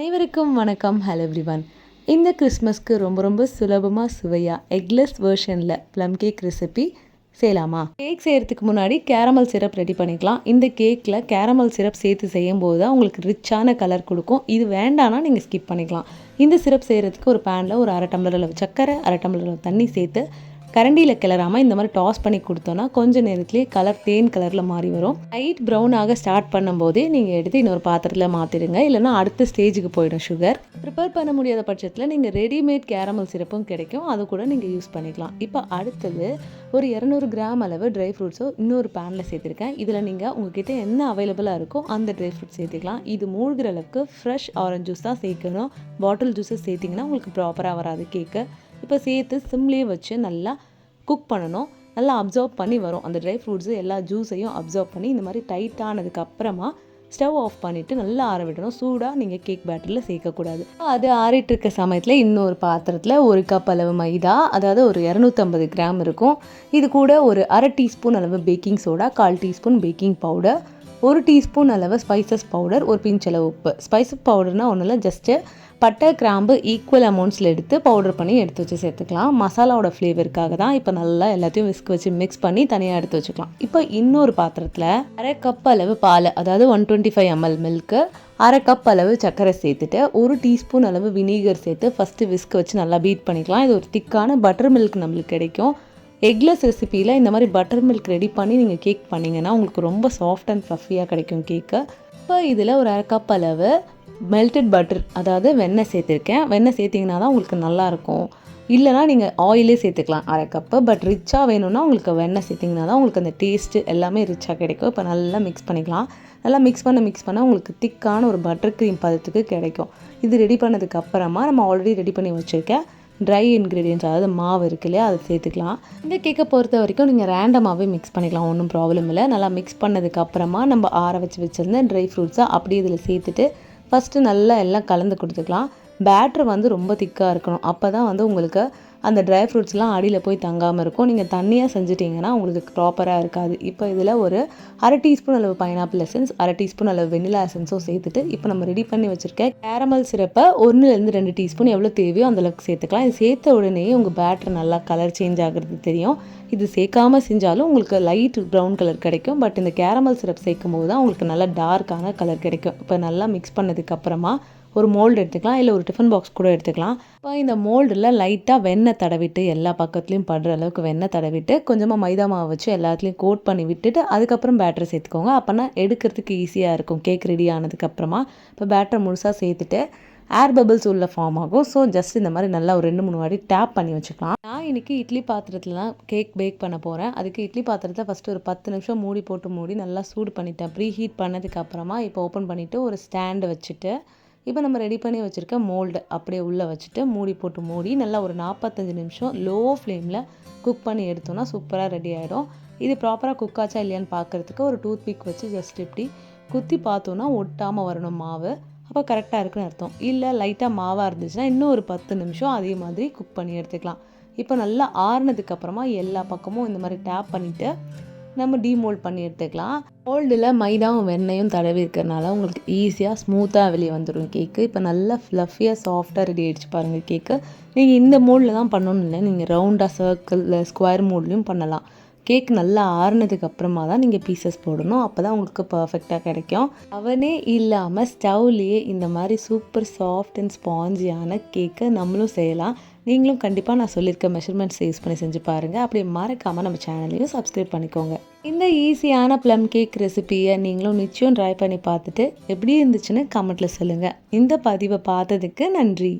அனைவருக்கும் வணக்கம். Hello everyone இந்த கிறிஸ்மஸ்க்கு ரொம்ப ரொம்ப சுலபமாக சுவையாக எக்லெஸ் வேர்ஷனில் ப்ளம் கேக் ரெசிபி செய்யலாமா? கேக் செய்கிறதுக்கு முன்னாடி கேரமல் சிரப் ரெடி பண்ணிக்கலாம். இந்த கேக்கில் கேரமல் சிரப் சேர்த்து செய்யும்போது தான் உங்களுக்கு ரிச்சான கலர் கொடுக்கும். இது வேண்டானா நீங்கள் ஸ்கிப் பண்ணிக்கலாம். இந்த சிரப் செய்கிறதுக்கு ஒரு பேனில் ஒரு அரை டம்ளர் அளவு சர்க்கரை அரை டம்ளர் அளவு தண்ணி சேர்த்து கரண்டியில் கிளறாமல் இந்த மாதிரி டாஸ் பண்ணி கொடுத்தோன்னா கொஞ்சம் நேரத்துலேயே கலர் தேன் கலரில் மாறி வரும். லைட் ப்ரௌனாக ஸ்டார்ட் பண்ணும்போதே நீங்கள் எடுத்து இன்னொரு பாத்திரத்தில் மாற்றிடுங்க இல்லைனா அடுத்த ஸ்டேஜுக்கு போயிடும் சுகர் ப்ரிப்பேர் பண்ண முடியாத பட்சத்தில் நீங்கள் ரெடிமேட் கேரமல் சிரப்பும் கிடைக்கும். அது கூட நீங்கள் யூஸ் பண்ணிக்கலாம். இப்போ அடுத்தது ஒரு இரநூறு கிராம் அளவு ட்ரை ஃப்ரூட்ஸோ இன்னொரு பேனில் சேர்த்துருக்கேன். இதில் நீங்கள் உங்ககிட்ட என்ன அவைலபிளாக இருக்கோ அந்த ட்ரை ஃப்ரூட்ஸ் சேர்த்துக்கலாம். இது மூழ்கிற அளவுக்கு ஃப்ரெஷ் ஆரஞ்ச் ஜூஸ் தான் சேர்க்கணும். பாட்டில் ஜூஸஸ் சேர்த்திங்கன்னா உங்களுக்கு ப்ராப்பராக வராது கேக்கு இப்போ சேர்த்து சிம்லேயே வச்சு நல்லா குக் பண்ணணும். நல்லா அப்சர்வ் பண்ணி வரும். அந்த ட்ரை ஃப்ரூட்ஸு எல்லா ஜூஸையும் அப்சர்வ் பண்ணி இந்த மாதிரி டைட் அப்புறமா ஸ்டவ் ஆஃப் பண்ணிவிட்டு நல்லா ஆற விடணும். சூடாக நீங்கள் கேக் பேட்டரில் சேர்க்கக்கூடாது அது ஆறிட்டு இருக்க சமயத்தில் இன்னொரு பாத்திரத்தில் ஒரு கப் அளவு மைதா அதாவது ஒரு இரநூத்தம்பது கிராம் இருக்கும். இது கூட ஒரு அரை டீஸ்பூன் அளவு பேக்கிங் சோடா கால் டீஸ்பூன் பேக்கிங் பவுடர் ஒரு டீஸ்பூன் அளவு ஸ்பைசஸ் பவுடர் ஒரு பிஞ்ச் அளவு உப்பு. ஸ்பைசஸ் பவுடர்னால் ஒன்றும் ஜஸ்ட்டு பட்டை கிராம்பு ஈக்குவல் அமௌண்ட்ஸில் எடுத்து பவுடர் பண்ணி எடுத்து வச்சு சேர்த்துக்கலாம். மசாலாவோட ஃப்ளேவருக்காக தான் இப்போ நல்லா எல்லாத்தையும் விஸ்க் வச்சு மிக்ஸ் பண்ணி தனியாக எடுத்து வச்சுக்கலாம். இப்போ இன்னொரு பாத்திரத்தில் அரை கப் அளவு பால் அதாவது one twenty five ml milk அரை கப் அளவு சர்க்கரை சேர்த்துட்டு ஒரு டீஸ்பூன் அளவு வினீகர் சேர்த்து ஃபஸ்ட்டு விஸ்க் வச்சு நல்லா பீட் பண்ணிக்கலாம். இது ஒரு திக்கான பட்டர் மில்க் நம்மளுக்கு கிடைக்கும். எக்லெஸ் ரெசிப்பியில் இந்த மாதிரி பட்டர் மில்க் ரெடி பண்ணி நீங்கள் கேக் பண்ணிங்கன்னா உங்களுக்கு ரொம்ப சாஃப்ட் அண்ட் ஃப்ளஃபியாக கிடைக்கும் கேக்கு இப்போ இதில் ஒரு அரை கப் அளவு மெல்டட் பட்டர் அதாவது வெண்ணெய் சேர்த்துருக்கேன். வெண்ணெய் சேர்த்திங்கன்னா தான் உங்களுக்கு நல்லாயிருக்கும் இல்லைனா நீங்கள் ஆயிலே சேர்த்துக்கலாம் அரை கப்பு பட் ரிச்சாக வேணும்னா உங்களுக்கு வெண்ணெய் சேர்த்திங்கன்னா தான் உங்களுக்கு அந்த டேஸ்ட்டு எல்லாமே ரிச்சாக கிடைக்கும். இப்போ நல்லா மிக்ஸ் பண்ணிக்கலாம். நல்லா மிக்ஸ் பண்ண மிக்ஸ் பண்ண உங்களுக்கு திக்கான ஒரு பட்டர் க்ரீம் பதத்துக்கு கிடைக்கும். இது ரெடி பண்ணதுக்கு அப்புறமா நம்ம ஆல்ரெடி ரெடி பண்ணி வச்சுருக்கேன் ட்ரை இன்க்ரீடியன்ஸ் அதாவது மாவு இருக்கு இல்லையா அதை சேர்த்துக்கலாம். இந்த கேக்கை பொறுத்த வரைக்கும் நீங்கள் ரேண்டமாகவே மிக்ஸ் பண்ணிக்கலாம் ஒன்றும் ப்ராப்ளம் இல்லை. நல்லா மிக்ஸ் பண்ணதுக்கப்புறமா நம்ம ஆற வச்சு வச்சுருந்த ட்ரை ஃப்ரூட்ஸை அப்படியே இதில் சேர்த்துட்டு ஃபஸ்ட்டு நல்லா எல்லாம் கலந்து கொடுத்துக்கலாம். பேட்ரு வந்து ரொம்ப திக்காக இருக்கணும். அப்போ தான் வந்து உங்களுக்கு அந்த ட்ரை ஃப்ரூட்ஸ்லாம் அடியில் போய் தங்காமல் இருக்கும். நீங்கள் தண்ணியாக செஞ்சிட்டிங்கன்னா உங்களுக்கு ப்ராப்பராக இருக்காது. இப்போ இதில் ஒரு அரை டீஸ்பூன் அளவு பைனாப்பிள் எசன்ஸ் அரை டீஸ்பூன் அளவு வெனிலா எசன்ஸும் சேர்த்துட்டு இப்போ நம்ம ரெடி பண்ணி வச்சுருக்க கேரமல் சிறப்பை ஒன்றுலேருந்து ரெண்டு டீஸ்பூன் எவ்வளோ தேவையோ அந்தளவுக்கு சேர்த்துக்கலாம். இது சேர்த்த உடனே உங்கள் பேட்ரு நல்லா கலர் சேஞ்ச் ஆகிறது தெரியும். இது சேர்க்காமல் செஞ்சாலும் உங்களுக்கு லைட் ப்ரௌன் கலர் கிடைக்கும். பட் இந்த கேரமல் சிரப் சேர்க்கும் போது தான் உங்களுக்கு நல்லா டார்க்கான கலர் கிடைக்கும். இப்போ நல்லா மிக்ஸ் பண்ணதுக்கப்புறமா ஒரு மோல்டு எடுத்துக்கலாம் இல்லை ஒரு டிஃபன் பாக்ஸ் கூட எடுத்துக்கலாம். இப்போ இந்த மோல்டில் லைட்டாக வெண்ணெய் தடவிட்டு எல்லா பக்கத்துலேயும் படுற அளவுக்கு வெண்ணெய் தடவிட்டு கொஞ்சமாக மைதா மாவு வச்சு எல்லாத்துலேயும் கோட் பண்ணி விட்டுட்டு அதுக்கப்புறம் பேட்டரை சேர்த்துக்கோங்க. அப்போனா எடுக்கிறதுக்கு ஈஸியாக இருக்கும். கேக் ரெடி ஆனதுக்கப்புறமா இப்போ பேட்டரை முழுசாக சேர்த்துட்டு ஏர் பபிள்ஸ் உள்ள ஃபார்ம் ஆகும். ஸோ ஜஸ்ட் இந்த மாதிரி நல்லா ஒரு ரெண்டு மூணு வாட்டி டேப் பண்ணி வச்சுக்கலாம். நான் இன்றைக்கி இட்லி பாத்திரத்தில் தான் கேக் பேக் பண்ண போகிறேன் அதுக்கு இட்லி பாத்திரத்தை ஃபஸ்ட்டு ஒரு பத்து நிமிஷம் மூடி போட்டு மூடி நல்லா சூடு பண்ணிட்டேன். ப்ரீ ஹீட் பண்ணதுக்கப்புறமா இப்போ ஓப்பன் பண்ணிவிட்டு ஒரு ஸ்டாண்டு வச்சுட்டு இப்போ நம்ம ரெடி பண்ணி வச்சுருக்க மோல்டு அப்படியே உள்ளே வச்சுட்டு மூடி போட்டு மூடி நல்லா ஒரு நாற்பத்தஞ்சு நிமிஷம் லோ ஃப்ளேமில் குக் பண்ணி எடுத்தோன்னா சூப்பராக ரெடி ஆகிடும் இது ப்ராப்பராக குக் ஆச்சா இல்லையான்னு பார்க்குறதுக்கு ஒரு டூத் பிக் வச்சு ஜஸ்ட் இப்படி குத்தி பார்த்தோன்னா ஒட்டாமல் வரணும் மாவு. அப்போ கரெக்டாக இருக்குன்னு அர்த்தம். இல்லை லைட்டாக மாவாக இருந்துச்சுன்னா இன்னும் ஒரு பத்து நிமிஷம் அதே மாதிரி குக் பண்ணி எடுத்துக்கலாம். இப்போ நல்லா ஆறுனதுக்கப்புறமா எல்லா பக்கமும் இந்த மாதிரி டேப் பண்ணிவிட்டு நம்ம டீமோல்ட் பண்ணி எடுத்துக்கலாம். மோல்டில் மைதாவும் வெண்ணையும் தடவி இருக்கிறனால உங்களுக்கு ஈஸியாக ஸ்மூத்தாக வெளியே வந்துடும் கேக்கு இப்போ நல்லா ஃப்ளஃபியாக சாஃப்டாக ரெடி ஆகிடுச்சு பாருங்கள் கேக்கு நீங்கள் இந்த மோல்டில் தான் பண்ணணும் இல்லை நீங்கள் ரவுண்டாக சர்க்கிளில் ஸ்கொயர் மோட்லேயும் பண்ணலாம். கேக் நல்லா ஆறுனதுக்கு அப்புறமா தான் நீங்கள் பீசஸ் போடணும். அப்போ தான் உங்களுக்கு பர்ஃபெக்டாக கிடைக்கும். அவனே இல்லாமல் ஸ்டவ்லேயே இந்த மாதிரி சூப்பர் சாஃப்ட் அண்ட் ஸ்பாஞ்சியான கேக்கை நம்மளும் செய்யலாம். நீங்களும் கண்டிப்பாக நான் சொல்லியிருக்க மெஷர்மெண்ட்ஸ் யூஸ் பண்ணி செஞ்சு பாருங்கள் அப்படி மறக்காமல் நம்ம சேனலையும் சப்ஸ்கிரைப் பண்ணிக்கோங்க. இந்த ஈஸியான ப்ளம் கேக் ரெசிபியை நீங்களும் நிச்சயம் ட்ரை பண்ணி பார்த்துட்டு எப்படி இருந்துச்சுன்னு கமெண்ட்டில் சொல்லுங்கள் இந்த பதிவை பார்த்ததுக்கு நன்றி.